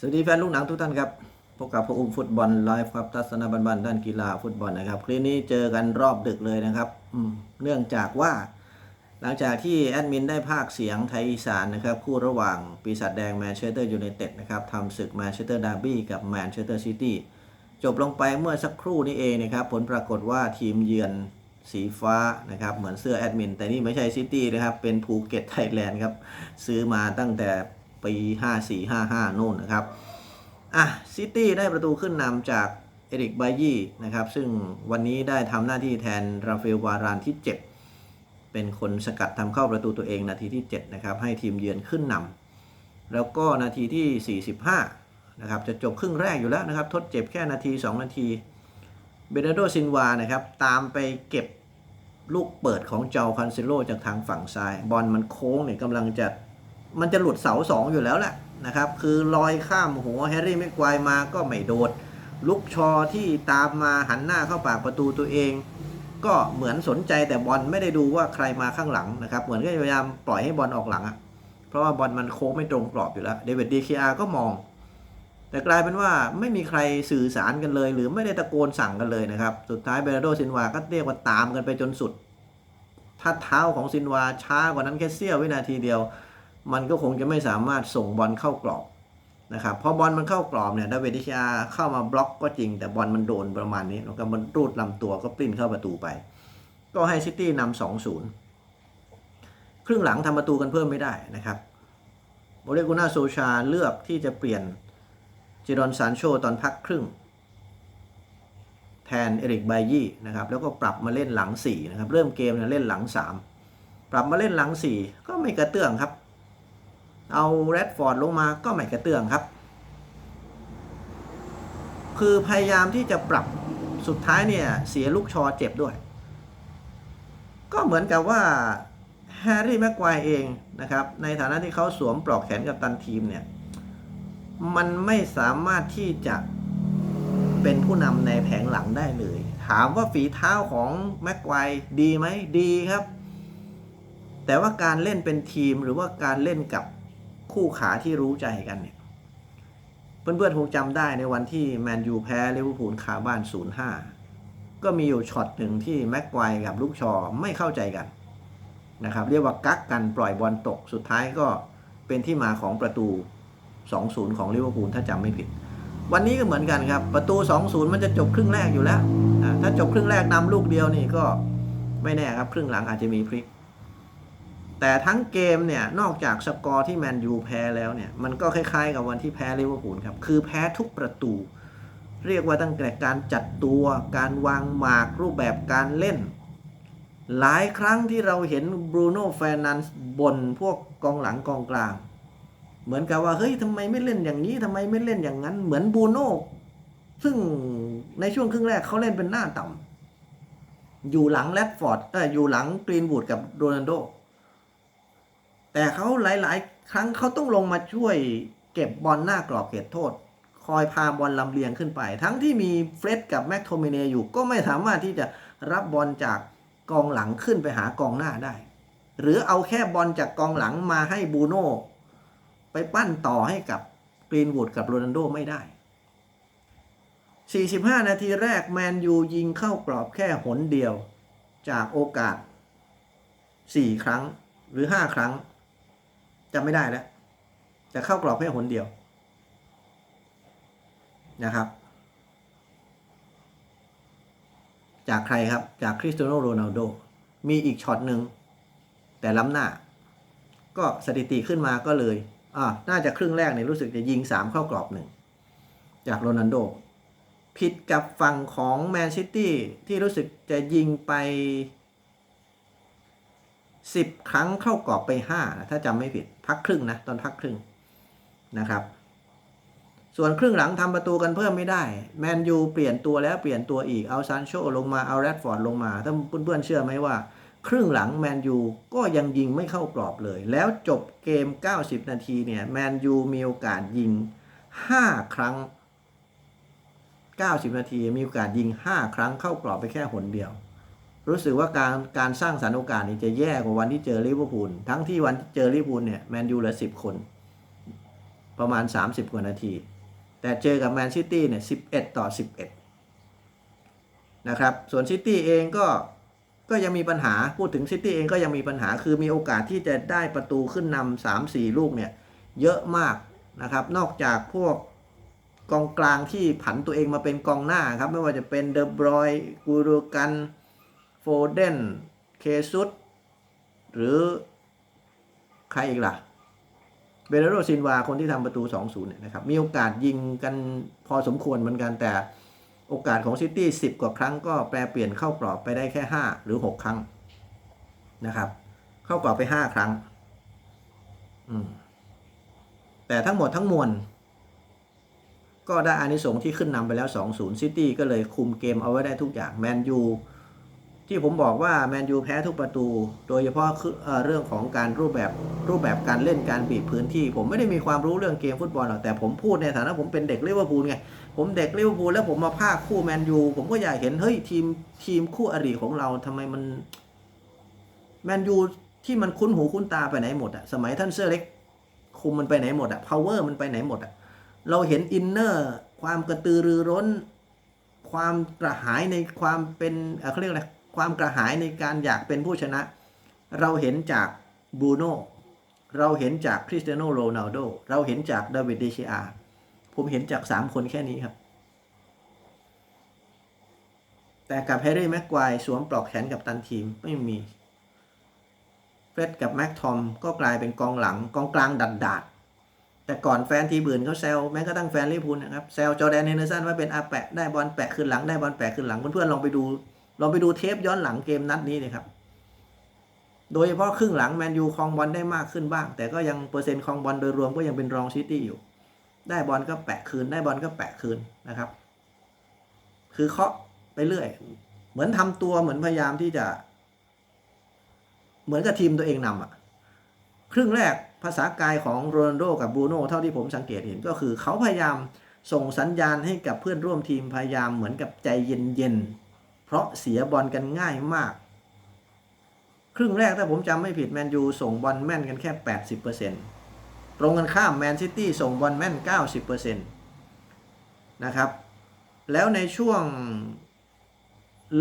สวัสดีแฟนลูกหนังทุกท่านครับพบกับพระอุ้มฟุตบอลไลฟ์ครับทัศนบันๆด้านกีฬาฟุตบอลนะครับ คลิปนี้เจอกันรอบดึกเลยนะครับอืเนื่องจากว่า หลังจากที่แอดมินได้ภาคเสียงไทยอีสานนะครับ คู่ระหว่างปีศาจแดงแมนเชสเตอร์ยูไนเต็ดนะครับทำศึกแมนเชสเตอร์ดาร์บี้กับแมนเชสเตอร์ซิตี้จบลงไปเมื่อสักครู่นี้เองนะครับ ผลปรากฏว่าทีมเยือนสีฟ้านะครับ เหมือนเสื้อแอดมินแต่นี่ไม่ใช่ซิตี้นะครับ เป็นภูเก็ตไทยแลนด์ครับ ซื้อมาตั้งแต่ ปี 5455นู่นนะครับ อะ ซิตี้ได้ประตูขึ้นนำจากเอริกบายี่นะครับ ซึ่งวันนี้ได้ทำหน้าที่แทนราฟาเอลวารานที่ 7 เป็นคนสกัดทำเข้าประตูตัวเองนาทีที่ 7 นะครับ ให้ทีมเยือนขึ้นนำแล้วก็นาทีที่ 45 นะครับ จะจบครึ่งแรกอยู่แล้วนะครับ ทดเจ็บแค่นาที 2 นาที เบเนโดซินวานะครับ ตามไปเก็บลูกเปิดของเจ้าคันเซโลจากทางฝั่งซ้าย บอลมันโค้งเนี่ยกำลังจะ มันจะหลุดเสาสองอยู่แล้วแหละนะครับ คือลอยข้ามหัวแฮร์รี่แม็กควายมาก็ไม่โดด ลุกชอที่ตามมาหันหน้าเข้าปากประตูตัวเอง ก็เหมือนสนใจแต่บอลไม่ได้ดูว่าใครมาข้างหลังนะครับ เหมือนก็พยายามปล่อยให้บอลออกหลังอะเพราะว่าบอลมันโค้งไม่ตรงกรอบอยู่แล้วเดวิดดีคีอาก็มอง แต่กลายเป็นว่าไม่มีใครสื่อสารกันเลย หรือไม่ได้ตะโกนสั่งกันเลยนะครับ สุดท้ายเบรโดซินวาก็เรียกว่าตามกันไปจนสุดถ้าเท้าของซินวาช้ากว่านั้นแค่เสี้ยววินาทีเดียว มันก็คงจะไม่สามารถส่งบอลเข้ากรอบนะครับพอบอลมันเข้ากรอบเนี่ยดาเวดิชาเข้ามาบล็อกก็จริง แต่บอลมันโดนประมาณนี้แล้วก็มันรูดลำตัวก็ปลิ้นเข้าประตูไป ก็ให้ซิตี้นำสองศูนย์ครึ่งหลังทำประตูกันเพิ่มไม่ได้นะครับโอเลกุน่าโซชาเลือกที่จะเปลี่ยนจิรอนซานโชตอนพักครึ่ง แทนเอริกไบยี่นะครับแล้วก็ปรับมาเล่นหลัง4นะครับเริ่มเกมเนี่ยเล่นหลัง 3 ปรับมาเล่นหลัง 4 ก็ไม่กระเตื้องครับ เอาแรดฟอร์ดลงมาก็ไม่กระเตื้องครับ คือพยายามที่จะปรับสุดท้ายเนี่ย เสียลูกชอเจ็บด้วย ก็เหมือนกับว่าแฮร์รี่แม็กควายเองนะครับ ในฐานะที่เขาสวมปลอกแขนกับตันทีมเนี่ย มันไม่สามารถที่จะเป็นผู้นำในแผงหลังได้เลย ถามว่าฝีเท้าของแม็กควายดีไหมดีครับ แต่ว่าการเล่นเป็นทีมหรือว่าการเล่นกับ คู่ขาที่รู้ใจกันเนี่ย เพื่อนๆคงจำได้ในวันที่แมนยูแพ้ลิเวอร์พูลคาบ้าน 0-5 ก็มีอยู่ช็อตหนึ่งที่แม็กควกับลูกชอไม่เข้าใจกันนะครับ เรียกว่ากักกันปล่อยบอลตกสุดท้ายก็เป็นที่มาของประตู 2-0 ของลิเวอร์พูลถ้าจำไม่ผิด วันนี้ก็เหมือนกันครับ ประตู 2-0 มันจะจบครึ่งแรกอยู่แล้วถ้าจบครึ่งแรกนำลูกเดียวนี่ก็ไม่แน่ครับ ครึ่งหลังอาจจะมีพลิก แต่ทั้งเกมเนี่ยนอกจากสกอร์ที่แมนยูแพ้แล้วเนี่ยมันก็คล้ายๆกับวันที่แพ้ลิเวอร์พูลครับคือแพ้ทุกประตู เรียกว่าตั้งแต่การจัดตัวการวางหมากรูปแบบการเล่น หลายครั้งที่เราเห็นบรูโน่แฟร์นันส์บ่นพวกกองหลังกองกลาง เหมือนกับว่าเฮ้ยทำไมไม่เล่นอย่างนี้ทำไมไม่เล่นอย่างนั้น เหมือนบรูโน่ซึ่งในช่วงครึ่งแรกเขาเล่นเป็นหน้าต่ำอยู่หลังแรดฟอร์ดเอออยู่หลังกรีนวูดกับโรนัลโด แต่เขาหลาย ๆ ครั้งเขาต้องลงมาช่วยเก็บบอลหน้ากรอบเขตโทษ คอยพาบอลลำเลียงขึ้นไป ทั้งที่มีเฟร็ดกับแม็กโทมเนอยู่ก็ไม่สามารถที่จะรับบอลจากกองหลังขึ้นไปหากองหน้าได้ หรือเอาแค่บอลจากกองหลังมาให้บูโน่ไปปั้นต่อให้กับกรีนวูดกับโรนัลโดไม่ได้ 45 นาทีแรกแมนยูยิงเข้ากรอบแค่หนเดียวจากโอกาส 4 ครั้งหรือ 5 ครั้ง จำไม่ได้แล้ว แต่เข้ากรอบแค่หนเดียวนะครับ จากใครครับ จากคริสเตียโนโรนัลโด มีอีกช็อตหนึ่ง แต่ล้ำหน้า ก็สถิติขึ้นมาก็เลยอ่าน่าจะครึ่งแรกเนี่ยรู้สึกจะยิง 3 เข้ากรอบหนึ่ง จากโรนัลโด ผิดกับฝั่งของแมนซิตี้ที่รู้สึกจะยิงไป 10 ครั้งเข้ากรอบไป 5 ถ้าจำไม่ผิด พักครึ่งนะตอนพักครึ่งนะครับ ส่วนครึ่งหลังทำประตูกันเพิ่มไม่ได้ แมนยูเปลี่ยนตัวแล้วเปลี่ยนตัวอีกเอาซานโชลงมาเอาแรดฟอร์ดลงมาถ้าเพื่อนๆเชื่อไหมว่า ครึ่งหลังแมนยูก็ยังยิงไม่เข้ากรอบเลย แล้วจบเกม 90 นาทีเนี่ยแมนยูมีโอกาสยิง 5 ครั้ง 90 นาทีมีโอกาสยิง 5 ครั้งเข้ากรอบไปแค่หนเดียว รู้สึกว่าการการสร้างสรรค์โอกาสนี่จะแย่กว่าวันที่เจอลิเวอร์พูลทั้งที่วันที่เจอลิเวอร์พูลเนี่ยแมนยูเหลือ10คน ประมาณ 30 กว่านาที แต่เจอกับแมนซิตี้เนี่ย11ต่อ11นะครับส่วนซิตี้เองก็ก็ยังมีปัญหาพูดถึงซิตี้เองก็ยังมีปัญหาคือมีโอกาสที่จะได้ประตูขึ้นนำสามสี่ลูกเนี่ยเยอะมากนะครับ นอกจากพวกกองกลางที่ผันตัวเองมาเป็นกองหน้าครับ ไม่ว่าจะเป็นเดอบรอยกูรูกัน เดน เคซุสหรือใครอีกล่ะ เบเรโรซินวา คนที่ทำประตู 2-0เนี่ยนะครับ มีโอกาสยิงกันพอสมควรเหมือนกันแต่โอกาสของซิตี้ 10 กว่าครั้งก็แปลเปลี่ยนเข้ากรอบไปได้แค่ 5 หรือ 6 ครั้งนะครับ เข้ากรอบไป 5 ครั้ง แต่ทั้งหมดทั้งมวลก็ได้อานิสงส์ที่ขึ้นนำไปแล้ว 2-0 ซิตี้ก็เลยคุมเกมเอาไว้ได้ทุกอย่าง แมนยู ที่ผมบอกว่าแมนยูแพ้ทุกประตู โดยเฉพาะเรื่องของการรูปแบบรูปแบบการเล่นการบีบพื้นที่ ผมไม่ได้มีความรู้เรื่องเกมฟุตบอลหรอกแต่ผมพูดในฐานะผมเป็นเด็กลิเวอร์พูลไงผมเด็กลิเวอร์พูลแล้วผมมาภาคคู่แมนยูผมก็อยากเห็นเฮ้ยทีมทีมคู่อริของเราทำไมมันแมนยูที่มันคุ้นหูคุ้นตาไปไหนหมดอะสมัยท่านเซอร์เล็กคุมมันไปไหนหมดอะพาวเวอร์มันไปไหนหมดอะเราเห็นอินเนอร์ความกระตือรือร้น ความกระหายในความเป็นอ่อเขาเรียกอะไร ความกระหายในการอยากเป็นผู้ชนะ เราเห็นจากบูโน่เราเห็นจากคริสเตียโนโรนัลโดเราเห็นจากดาวิดเดชิอาผมเห็นจากสามคนแค่นี้ครับ แต่กับแฮร์รี่แม็กควายสวมปลอกแขนกับตันทีมไม่มีเฟร็ดกับแม็กทอมก็กลายเป็นกองหลังกองกลางดัดดาดแต่ก่อนแฟนทีมอื่นเขาแซวแม้กระทั่งแฟนลิเวอร์พูลนะครับแซวจอแดนเฮนเดอร์สันว่าเป็นอาแปะได้บอลแปะขึ้นหลังได้บอลแปะขึ้นหลังเพื่อนๆลองไปดู ลองไปดูเทปย้อนหลังเกมนัดนี้เลยครับ โดยเฉพาะครึ่งหลังแมนยูครองบอลได้มากขึ้นบ้าง แต่ก็ยังเปอร์เซ็นต์ครองบอลโดยรวมก็ยังเป็นรองซิตี้อยู่ ได้บอลก็แปะคืน ได้บอลก็แปะคืนนะครับ คือเคาะไปเรื่อย เหมือนทำตัวเหมือนพยายามที่จะ เหมือนกับทีมตัวเองนำอะ ครึ่งแรกภาษากายของโรนัลโดกับบูโน่เท่าที่ผมสังเกตเห็นก็คือเขาพยายามส่งสัญญาณให้กับเพื่อนร่วมทีมพยายามเหมือนกับใจเย็นๆ เพราะเสียบอลกันง่ายมาก ครึ่งแรกถ้าผมจำไม่ผิดแมนยูส่งบอลแม่นกันแค่ 80%ตรงกันข้ามแมนซิตี้ส่งบอลแม่น 90%นะครับ แล้วในช่วง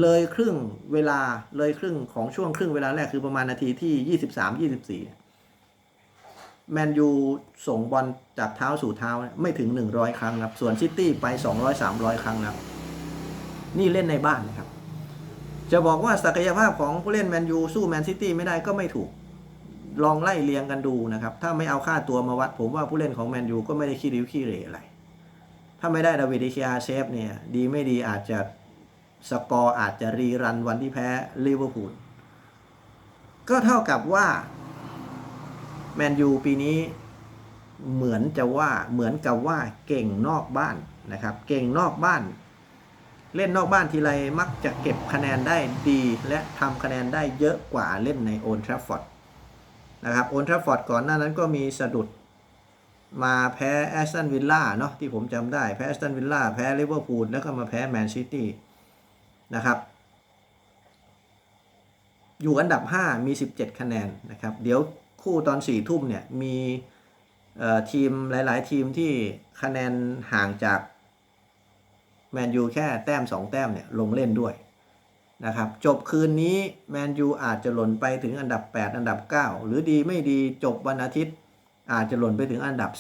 เลยครึ่งเวลาเลยครึ่งของช่วงครึ่งเวลาแรกคือประมาณนาทีที่ 23-24 แมนยูส่งบอลจากเท้าสู่เท้าเนี่ยไม่ถึง 100 ครั้งครับ ส่วนซิตี้ไป 200-300 ครั้งครับ นี่เล่นในบ้านนะครับ จะบอกว่าศักยภาพของผู้เล่นแมนยูสู้แมนซิตี้ไม่ได้ก็ไม่ถูก ลองไล่เรียงกันดูนะครับ ถ้าไม่เอาค่าตัวมาวัด ผมว่าผู้เล่นของแมนยูก็ไม่ได้ขี้ริ้วขี้เหร่อะไร ถ้าไม่ได้ดาวิดิเคียเซฟเนี่ยดีไม่ดีอาจจะสกอร์อาจจะรีรันวันที่แพ้ลิเวอร์พูลก็เท่ากับว่าแมนยูปีนี้เหมือนจะว่าเหมือนกับว่าเก่งนอกบ้านนะครับ เก่งนอกบ้าน เล่นนอกบ้านทีไรมักจะเก็บคะแนนได้ดี และทำคะแนนได้เยอะกว่าเล่นในโอ l d ทราฟฟอร์ดนะครับโอ l d ทราฟฟอร์ดก่อนหน้านั้นก็มีสะดุดมาแพ้แอสตันวิลล่าเนาะที่ผมจำได้แพ้แอสตันวิลล่าแพ้ลิเวอร์พูลแล้วก็มาแพ้แมนซิตี้นะครับอยู่อันดับ 5 มี 17 คะแนนนะครับ เดี๋ยวคู่ตอน4ทุ่มเนี่ย มีทีมหลาย ๆ ทีมที่คะแนนห่างจาก มนยูแค่แต้ม 2 แต้มเนี่ยลงเล่นด้วยนะครับจบคืนนี้แมนยูอาจจะหล่นไปถึงอันดับ 8 อันดับ 9 หรือดีไม่ดีจบวันอาทิตย์ อาจจะหล่นไปถึงอันดับ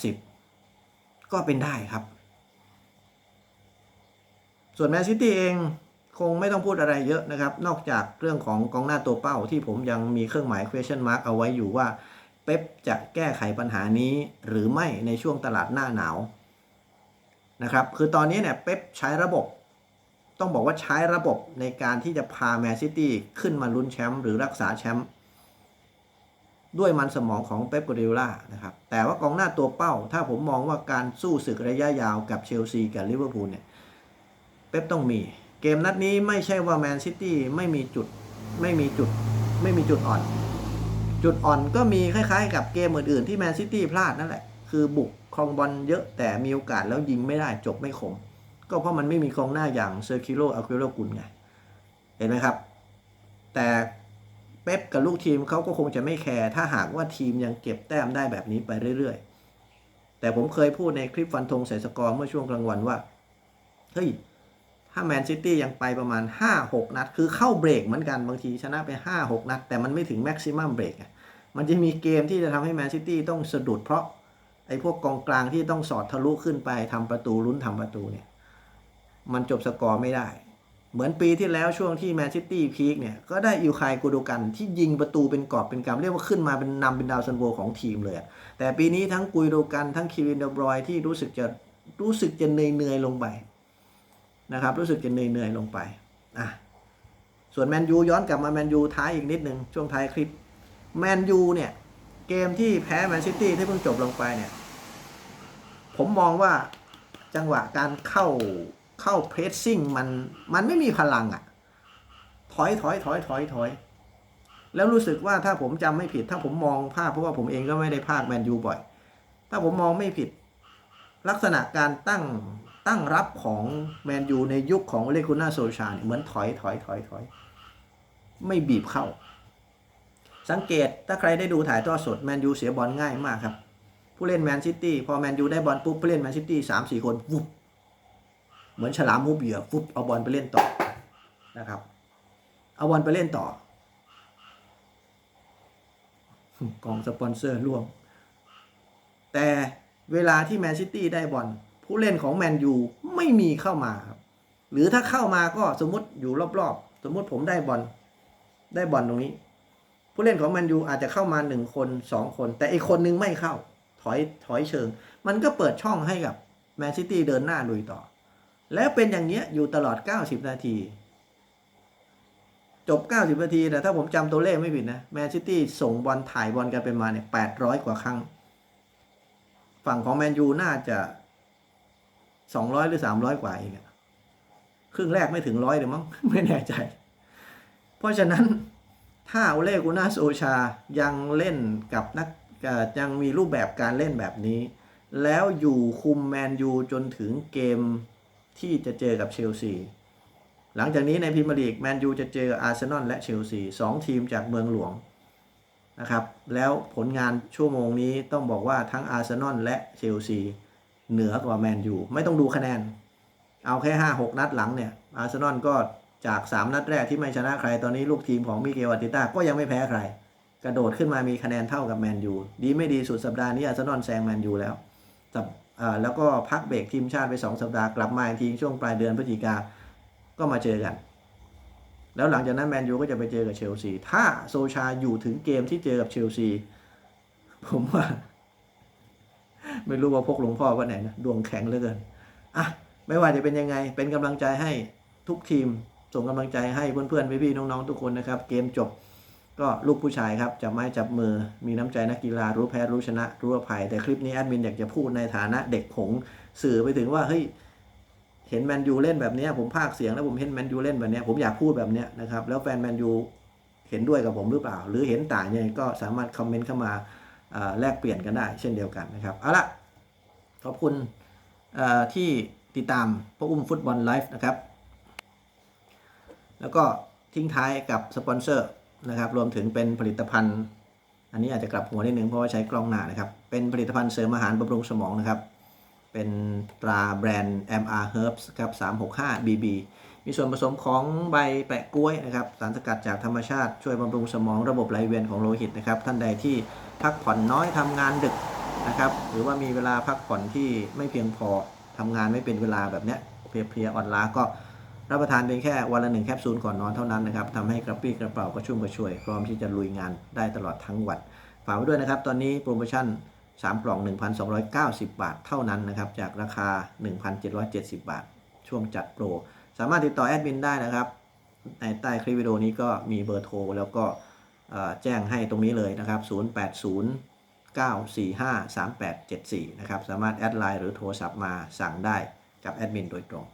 10 ก็เป็นได้ครับ ส่วนแมนซิตี้เองคงไม่ต้องพูดอะไรเยอะนะครับ นอกจากเรื่องของกองหน้าตัวเป้าที่ผมยังมีเครื่องหมาย question mark เอาไว้อยู่ว่าเป๊ปจะแก้ไขปัญหานี้หรือไม่ในช่วงตลาดหน้าหนาว นะครับ คือตอนนี้เนี่ยเป๊ปใช้ระบบ ต้องบอกว่าใช้ระบบในการที่จะพาแมนซิตี้ขึ้นมาลุ้นแชมป์หรือรักษาแชมป์ด้วยมันสมองของเป๊ปกวาร์ดิโอลานะครับ แต่ว่ากองหน้าตัวเป้า ถ้าผมมองว่าการสู้ศึกระยะยาวกับเชลซีกับลิเวอร์พูลเนี่ย เป๊ปต้องมี เกมนัดนี้ไม่ใช่ว่าแมนซิตี้ไม่มีจุดไม่มีจุดไม่มีจุดอ่อน จุดอ่อนก็มีคล้ายๆ กับเกมอื่นๆที่แมนซิตี้พลาดนั่นแหละ คือบุกครองบอลเยอะแต่มีโอกาสแล้วยิงไม่ได้จบไม่คม ก็เพราะมันไม่มีกองหน้าอย่างเซอร์คิโลอาคิโลกุลไง เห็นไหมครับ แต่เป๊ปกับลูกทีมเขาก็คงจะไม่แคร์ถ้าหากว่าทีมยังเก็บแต้มได้แบบนี้ไปเรื่อยแต่ผมเคยพูดในคลิปฟันธงใส่สกอร์เมื่อช่วงกลางวันว่า เฮ้ย ถ้าแมนซิตี้ยังไปประมาณ 5-6 นัด คือเข้าเบรกเหมือนกันบางทีชนะไป 5-6 นัด แต่มันไม่ถึงแม็กซิมัมเบรกมันจะมีเกมที่จะทำให้แมนซิตี้ต้องสะดุดเพราะ ไอ้พวกกองกลางที่ต้องสอดทะลุขึ้นไปทำประตูลุ้นทำประตูเนี่ย มันจบสกอร์ไม่ได้ เหมือนปีที่แล้วช่วงที่แมนซิตี้พีคเนี่ย ก็ได้อิวคายกูโดกันที่ยิงประตูเป็นกอบเป็นกำเรียกว่าขึ้นมาเป็นนำเป็นดาวซันโวของทีมเลย แต่ปีนี้ทั้งกุยโดกันทั้งคิรินเดบรอยที่รู้สึกจะรู้สึกจะเหนื่อยๆลงไปนะครับ รู้สึกจะเหนื่อยๆลงไปอะส่วนแมนยูย้อนกลับมาแมนยูท้ายอีกนิดหนึ่งช่วงท้ายคลิปแมนยูเนี่ย เกมที่แพ้แมนซิตี้ที่เพิ่งจบลงไปเนี่ย ผมมองว่าจังหวะการเข้าเข้าเพรสซิ่งมันมันไม่มีพลังอะ่ะ ถอยถอยถอยถอยถอย แล้วรู้สึกว่าถ้าผมจำไม่ผิด ถ้าผมมองภาพเพราะว่าผมเองก็ไม่ได้ภาคแมนยูบ่อย ถ้าผมมองไม่ผิด ลักษณะการตั้งตั้งรับของแมนยูในยุคของเลกุน่าโซชาเนี่ยเหมือนถอยถอยถอยถอย ไม่บีบเข้า สังเกตถ้าใครได้ดูถ่ายทอดสดแมนยูเสียบอลง่ายมากครับ ผู้เล่นแมนซิตี้พอแมนยูได้บอลปุ๊บผู้เล่นแมนซิตี้สามสี่คนวุบเหมือนฉลามมุบเหยื่อฟุบเอาบอลไปเล่นต่อนะครับ เอาบอลไปเล่นต่อกองสปอนเซอร์ร่วม แต่เวลาที่แมนซิตี้ได้บอลผู้เล่นของแมนยูไม่มีเข้ามาครับหรือถ้าเข้ามาก็สมมติอยู่รอบๆ สมมติผมได้บอลได้บอลตรงนี้ ผู้เล่นของแมนยูอาจจะเข้ามาหนึ่งคนสองคน แต่อีกคนนึงไม่เข้า ถอยถอยเชิง มันก็เปิดช่องให้กับแมนซิตี้เดินหน้าลุยต่อ แล้วเป็นอย่างเงี้ยอยู่ตลอด 90 นาที จบ 90 นาทีแต่ถ้าผมจำตัวเลขไม่ผิดนะแมนซิตี้ส่งบอลถ่ายบอลกันเป็นมาเนี่ย800 กว่าครั้ง ฝั่งของแมนยูน่าจะ 200 หรือ 300 กว่าเองครึ่งแรกไม่ถึงร้อยเลยมั้งไม่แน่ใจ เพราะฉะนั้น ถ้าโอเล่กุน่าโซชายังเล่นกับนักยังมีรูปแบบการเล่นแบบนี้ แล้วอยู่คุมแมนยูจนถึงเกมที่จะเจอกับเชลซีหลังจากนี้ในพรีเมียร์ลีกแมนยูจะเจออาร์เซนอลและเชลซีสองทีมจากเมืองหลวงนะครับ แล้วผลงานชั่วโมงนี้ต้องบอกว่าทั้งอาร์เซนอลและเชลซีเหนือกว่าแมนยูไม่ต้องดูคะแนน เอาแค่ 5 6 นัดหลังเนี่ยอาร์เซนอลก็ จาก 3 นัดแรกที่ไม่ชนะใครตอนนี้ลูกทีมของมิเกลอาร์ติต้าก็ยังไม่แพ้ใคร กระโดดขึ้นมามีคะแนนเท่ากับแมนยูดีไม่ดีสุดสัปดาห์นี้อาร์เซนอลแซงแมนยูแล้วแล้วก็พักเบรกทีมชาติไป 2 สัปดาห์กลับมาอีกทีช่วงปลายเดือนพฤศจิกาก็มาเจอกัน แล้วหลังจากนั้นแมนยูก็จะไปเจอกับเชลซีถ้าโซชาอยู่ถึงเกมที่เจอกับเชลซีผมว่า ไม่รู้ว่าพกหลวงพ่อว่าไหนนะดวงแข็งเหลือเกินอะไม่ว่าจะเป็นยังไงเป็นกำลังใจให้ทุกทีม ส่งกำลังใจให้เพื่อนๆพี่ๆน้องๆทุกคนนะครับ เกมจบก็ลูกผู้ชายครับจับไม้จับมือมีน้ำใจนักกีฬารู้แพ้รู้ชนะ รู้อภัย แต่คลิปนี้แอดมินอยากจะพูดในฐานะเด็กผงสื่อไปถึงว่าเฮ้ยเห็นแมนยูเล่นแบบนี้ผมพากย์เสียงแล้วผมเห็นแมนยูเล่นแบบนี้ผมอยากพูดแบบนี้นะครับแล้วแฟนแมนยูเห็นด้วยกับผมหรือเปล่า หรือเห็นต่างยังไงก็สามารถคอมเมนต์เข้ามาแลกเปลี่ยนกันได้ เช่นเดียวกันนะครับเอาละขอบคุณที่ติดตามพระอุ้มฟุตบอลไลฟ์นะครับ แล้วก็ทิ้งท้ายกับสปอนเซอร์นะครับรวมถึงเป็นผลิตภัณฑ์ อันนี้อาจจะกลับหัวนิดนึงเพราะว่าใช้กล้องหน้านะครับ เป็นผลิตภัณฑ์เสริมอาหารบำรุงสมองนะครับ เป็นตราแบรนด์ MR Herbs ครับ 365 BB มีส่วนผสมของใบแปะกล้วยนะครับ สารสกัดจากธรรมชาติช่วยบำรุงสมองระบบไหลเวียนของโลหิตนะครับ ท่านใดที่พักผ่อนน้อยทำงานดึกนะครับ หรือว่ามีเวลาพักผ่อนที่ไม่เพียงพอทำงานไม่เป็นเวลาแบบเนี้ยเพลียๆอ่อนล้าก็ รับประทานเพียงแค่วันละหนึ่งแคปซูลก่อนนอนเท่านั้นนะครับทำให้กระปี้กระเป๋ากระชุ่มกระชวย พร้อมที่จะลุยงานได้ตลอดทั้งวันฝากไว้ด้วยนะครับ ตอนนี้โปรโมชั่น 3 กล่อง 1,290 บาทเท่านั้นนะครับ จากราคา 1,770 บาท ช่วงจัดโปร สามารถติดต่อแอดมินได้นะครับในใต้คลิปวิดีโอนี้ก็มีเบอร์โทร แล้วก็แจ้งให้ตรงนี้เลยนะครับ 080 945 3874 นะครับ สามารถแอดไลน์หรือโทรศัพท์มาสั่งได้กับแอดมินโดยตรง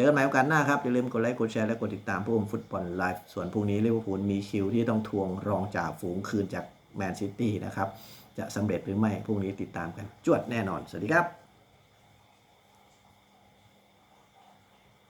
จอกันใหม่โอกาสหน้าครับ อย่าลืมกดไลค์ กดแชร์ และกดติดตามผู้ชมฟุตบอลไลฟ์ ส่วนพรุ่งนี้ลิเวอร์พูลมีคิวที่ต้องทวงรองจ่าฝูงคืนจากแมนซิตี้นะครับ จะสำเร็จหรือไม่พรุ่งนี้ติดตามกัน จวดแน่นอน สวัสดีครับ